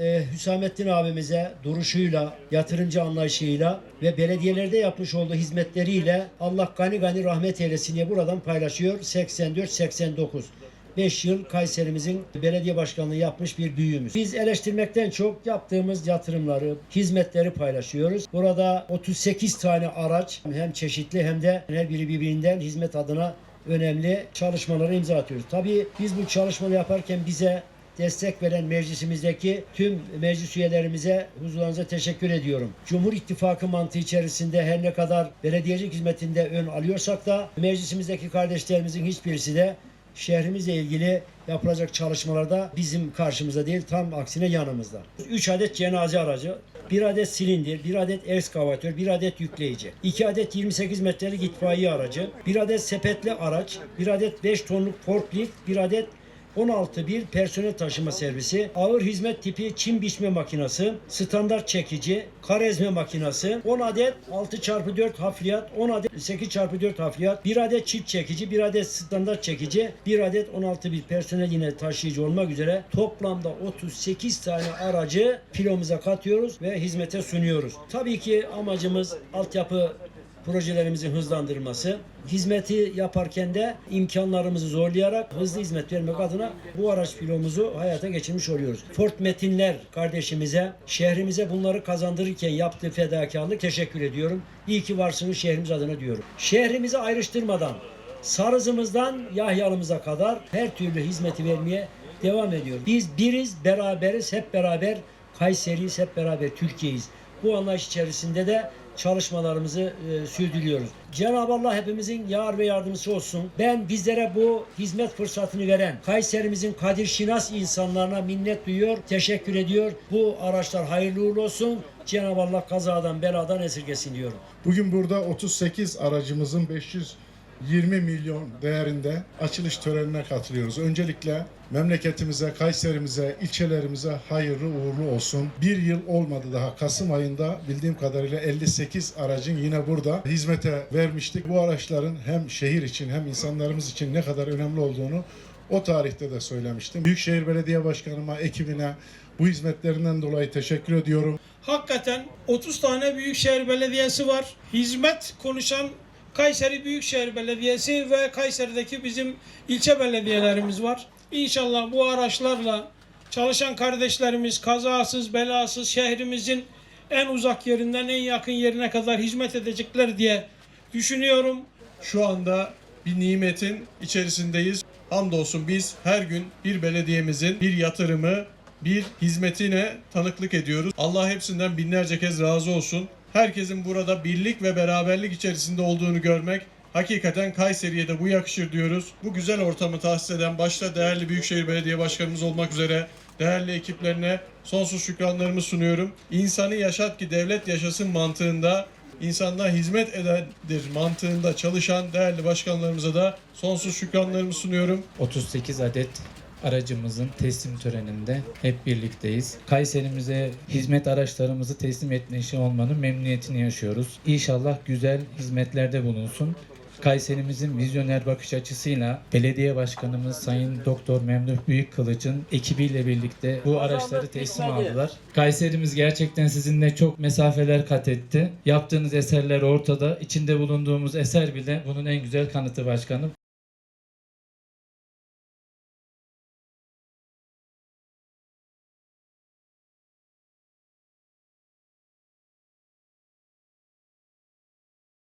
e, Hüsamettin abimize duruşuyla, yatırımcı anlayışıyla ve belediyelerde yapmış olduğu hizmetleriyle Allah gani gani rahmet eylesin diye buradan paylaşıyor. 84-89. 5 yıl Kayserimizin belediye başkanlığı yapmış bir büyüğümüz. Biz eleştirmekten çok yaptığımız yatırımları, hizmetleri paylaşıyoruz. Burada 38 tane araç hem çeşitli hem de her biri birbirinden hizmet adına önemli çalışmalara imza atıyoruz. Tabii biz bu çalışmaları yaparken bize destek veren meclisimizdeki tüm meclis üyelerimize huzurlarınıza teşekkür ediyorum. Cumhur İttifakı mantığı içerisinde her ne kadar belediyecilik hizmetinde ön alıyorsak da meclisimizdeki kardeşlerimizin hiçbirisi de şehrimizle ilgili yapılacak çalışmalarda bizim karşımızda değil tam aksine yanımızda. 3 adet cenaze aracı, 1 adet silindir, 1 adet ekskavatör, 1 adet yükleyici, 2 adet 28 metrelik itfaiye aracı, 1 adet sepetli araç, 1 adet 5 tonluk forklift, 1 adet 16 bir personel taşıma servisi, ağır hizmet tipi çim biçme makinası, standart çekici, kar ezme makinası, 10 adet 6x4 hafriyat, 10 adet 8x4 hafriyat, 1 adet çift çekici, 1 adet standart çekici, 1 adet 16 bir personel yine taşıyıcı olmak üzere toplamda 38 tane aracı filomuza katıyoruz ve hizmete sunuyoruz. Tabii ki amacımız altyapı projelerimizin hızlandırılması, hizmeti yaparken de imkanlarımızı zorlayarak hızlı hizmet vermek adına bu araç filomuzu hayata geçirmiş oluyoruz. Fort Metinler kardeşimize, şehrimize bunları kazandırırken yaptığı fedakarlık teşekkür ediyorum. İyi ki varsınız şehrimiz adına diyorum. Şehrimizi ayrıştırmadan Sarızımızdan Yahyalımıza kadar her türlü hizmeti vermeye devam ediyoruz. Biz biriz, beraberiz, hep beraber Kayseri'yiz, hep beraber Türkiye'yiz. Bu anlayış içerisinde de çalışmalarımızı e, sürdürüyoruz. Cenab-ı Allah hepimizin yar ve yardımcısı olsun. Ben bizlere bu hizmet fırsatını veren Kayserimizin kadir şinas insanlarına minnet duyuyor, teşekkür ediyor. Bu araçlar hayırlı uğurlu olsun. Cenab-ı Allah kazadan beladan esirgesin diyorum. Bugün burada 38 aracımızın 520 milyon değerinde açılış törenine katılıyoruz. Öncelikle memleketimize, Kayserimize, ilçelerimize hayırlı uğurlu olsun. Bir yıl olmadı daha. Kasım ayında bildiğim kadarıyla 58 aracın yine burada hizmete vermiştik. Bu araçların hem şehir için hem insanlarımız için ne kadar önemli olduğunu o tarihte de söylemiştim. Büyükşehir Belediye Başkanıma, ekibine bu hizmetlerinden dolayı teşekkür ediyorum. Hakikaten 30 tane Büyükşehir Belediyesi var. Hizmet konuşan Kayseri Büyükşehir Belediyesi ve Kayseri'deki bizim ilçe belediyelerimiz var. İnşallah bu araçlarla çalışan kardeşlerimiz kazasız belasız şehrimizin en uzak yerinden en yakın yerine kadar hizmet edecekler diye düşünüyorum. Şu anda bir nimetin içerisindeyiz. Hamdolsun biz her gün bir belediyemizin bir yatırımı, bir hizmetine tanıklık ediyoruz. Allah hepsinden binlerce kez razı olsun. Herkesin burada birlik ve beraberlik içerisinde olduğunu görmek hakikaten Kayseri'ye de bu yakışır diyoruz. Bu güzel ortamı tahsis eden başta değerli Büyükşehir Belediye Başkanımız olmak üzere değerli ekiplerine sonsuz şükranlarımı sunuyorum. İnsanı yaşat ki devlet yaşasın mantığında insanlığa hizmet edendir mantığında çalışan değerli başkanlarımıza da sonsuz şükranlarımı sunuyorum. 38 adet aracımızın teslim töreninde hep birlikteyiz. Kayserimize hizmet araçlarımızı teslim etme işi olmanın memnuniyetini yaşıyoruz. İnşallah güzel hizmetlerde bulunsun. Kayserimizin vizyoner bakış açısıyla belediye başkanımız Sayın Doktor Memduh Büyükkılıç'ın ekibiyle birlikte bu araçları teslim aldılar. Kayserimiz gerçekten sizinle çok mesafeler kat etti. Yaptığınız eserler ortada. İçinde bulunduğumuz eser bile bunun en güzel kanıtı başkanım.